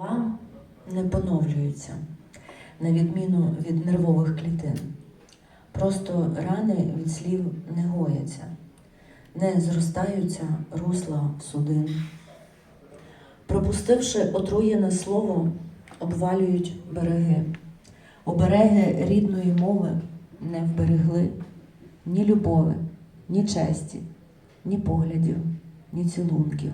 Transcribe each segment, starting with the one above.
Слова не поновлюються, на відміну від нервових клітин. Просто рани від слів не гояться, не зростаються русла судин. Пропустивши отруєне слово, обвалюють береги. Обереги рідної мови не вберегли ні любови, ні честі, ні поглядів, ні цілунків.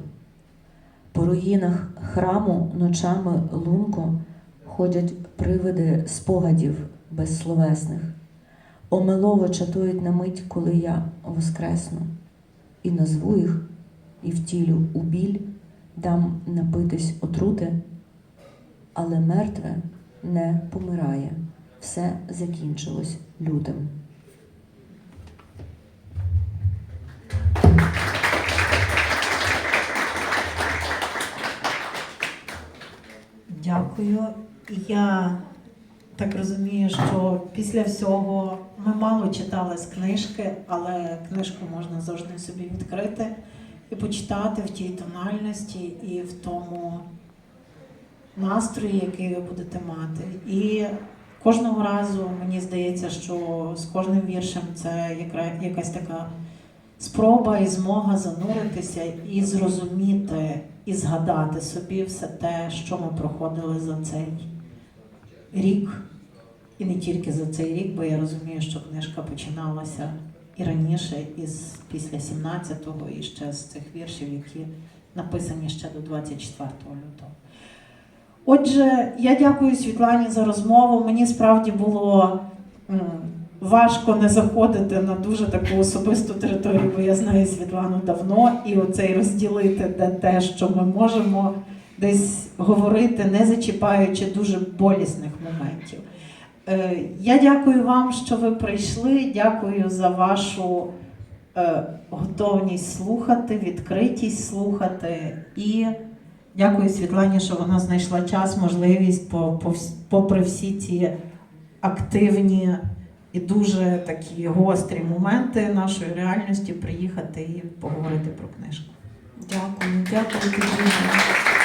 По руїнах храму ночами лунко ходять привиди спогадів безсловесних. Омелово чатують на мить, коли я воскресну, і назву їх, і втілю у біль, дам напитись отрути, але мертве не помирає, все закінчилось лютим. Дякую. Я так розумію, що після всього ми мало читали з книжки, але книжку можна завжди собі відкрити і почитати в тій тональності і в тому настрої, який ви будете мати. І кожного разу мені здається, що з кожним віршем це якась така спроба і змога зануритися і зрозуміти, і згадати собі все те, що ми проходили за цей рік. І не тільки за цей рік, бо я розумію, що книжка починалася і раніше, із після 17-го, і ще з цих віршів, які написані ще до 24 лютого. Отже, я дякую Світлані за розмову. Мені справді було важко не заходити на дуже таку особисту територію, бо я знаю Світлану давно, і оцей розділити де те, що ми можемо десь говорити, не зачіпаючи дуже болісних моментів. Е, Я дякую вам, що ви прийшли. Дякую за вашу е, готовність слухати, відкритість слухати. І дякую Світлані, що вона знайшла час, можливість, попри всі ці активні і дуже такі гострі моменти нашої реальності, приїхати і поговорити про книжку. Дякую, дякую, Катерина.